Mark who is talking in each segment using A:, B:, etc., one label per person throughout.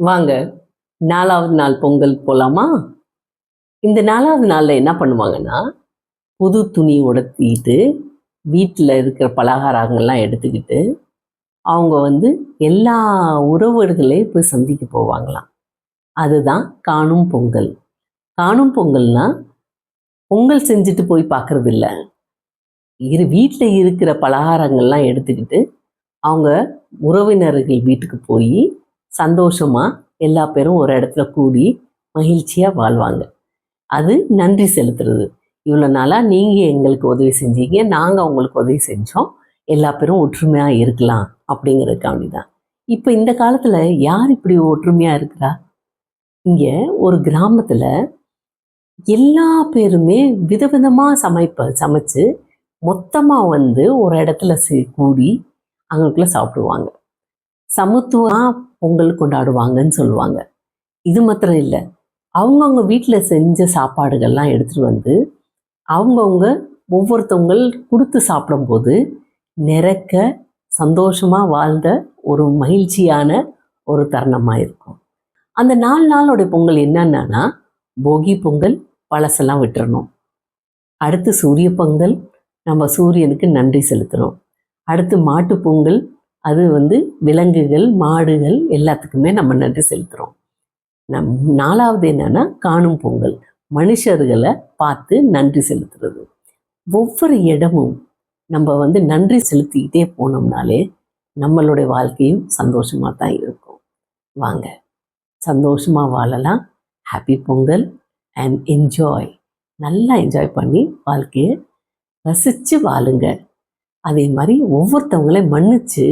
A: வாங்க நாலாவது நாள் பொங்கல் போகலாமா இந்த நாலாவது நாளில் என்ன பண்ணுவாங்கன்னா புது துணி உடுத்திட்டு வீட்டில் இருக்கிற பலகாரங்கள்லாம் எடுத்துக்கிட்டு அவங்க வந்து எல்லா உறவுகளையும் போய் சந்திக்க போவாங்களாம். அதுதான் காணும் பொங்கல். காணும் பொங்கல்னா பொங்கல் செஞ்சுட்டு போய் பார்க்குறது இல்லை இரு வீட்டில் இருக்கிற பலகாரங்கள்லாம் எடுத்துக்கிட்டு அவங்க உறவினர்கள் வீட்டுக்கு போய் சந்தோஷமாக எல்லா பேரும் ஒரு இடத்துல கூடி மகிழ்ச்சியாக வாழ்வாங்க. அது நன்றி செலுத்துறது. இவ்வளோ நாளாக நீங்கள் எங்களுக்கு உதவி செஞ்சீங்க. நாங்கள் உங்களுக்கு உதவி செஞ்சோம். எல்லா பேரும் ஒற்றுமையாக இருக்கலாம் அப்படிங்கிறதுக்காண்டி தான். இப்போ இந்த காலத்தில் யார் இப்படி ஒற்றுமையாக இருக்கிறா? இங்கே ஒரு கிராமத்தில் எல்லா பேருமே விதவிதமாக சமைப்ப சமைச்சு மொத்தமாக வந்து ஒரு இடத்துல கூடி அவங்களுக்குள்ள சாப்பிடுவாங்க. சமத்துவமாக பொங்கல் கொண்டாடுவாங்கன்னு சொல்லுவாங்க. இது மாத்திரம் இல்லை. அவங்கவுங்க வீட்டில் செஞ்ச சாப்பாடுகள்லாம் எடுத்துகிட்டு வந்து அவங்கவுங்க ஒவ்வொருத்தவங்கள் கொடுத்து சாப்பிடும்போது நிறக்க சந்தோஷமாக வாழ்ந்த ஒரு மகிழ்ச்சியான ஒரு தருணமாக இருக்கும். அந்த நாலு நாளோடைய பொங்கல் என்னென்னா போகி பொங்கல் பழசெல்லாம் விட்டுறணும். அடுத்து சூரிய பொங்கல் நம்ம சூரியனுக்கு நன்றி செலுத்தணும் அடுத்து மாட்டு பொங்கல் அது வந்து விலங்குகள் மாடுகள் எல்லாத்துக்குமே நம்ம நன்றி செலுத்துகிறோம் நம் நாலாவது என்னன்னா காணும் பொங்கல். மனுஷர்களை பார்த்து நன்றி செலுத்துறது. ஒவ்வொரு இடமும் நம்ம வந்து நன்றி செலுத்திக்கிட்டே போனோம்னாலே நம்மளுடைய வாழ்க்கையும் சந்தோஷமாக தான் இருக்கும். வாங்க சந்தோஷமாக வாழலாம். ஹாப்பி பொங்கல் அண்ட் என்ஜாய் நல்லா என்ஜாய் பண்ணி வாழ்க்கையை ரசித்து வாழுங்க. அதே மாதிரி ஒவ்வொருத்தவங்களையும் மன்னிச்சு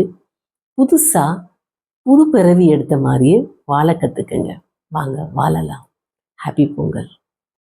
A: புதுசாக புது பிறவி எடுத்த மாதிரியே வாழ கற்றுக்குங்க வாங்க வாழலாம். ஹாப்பி பொங்கல்.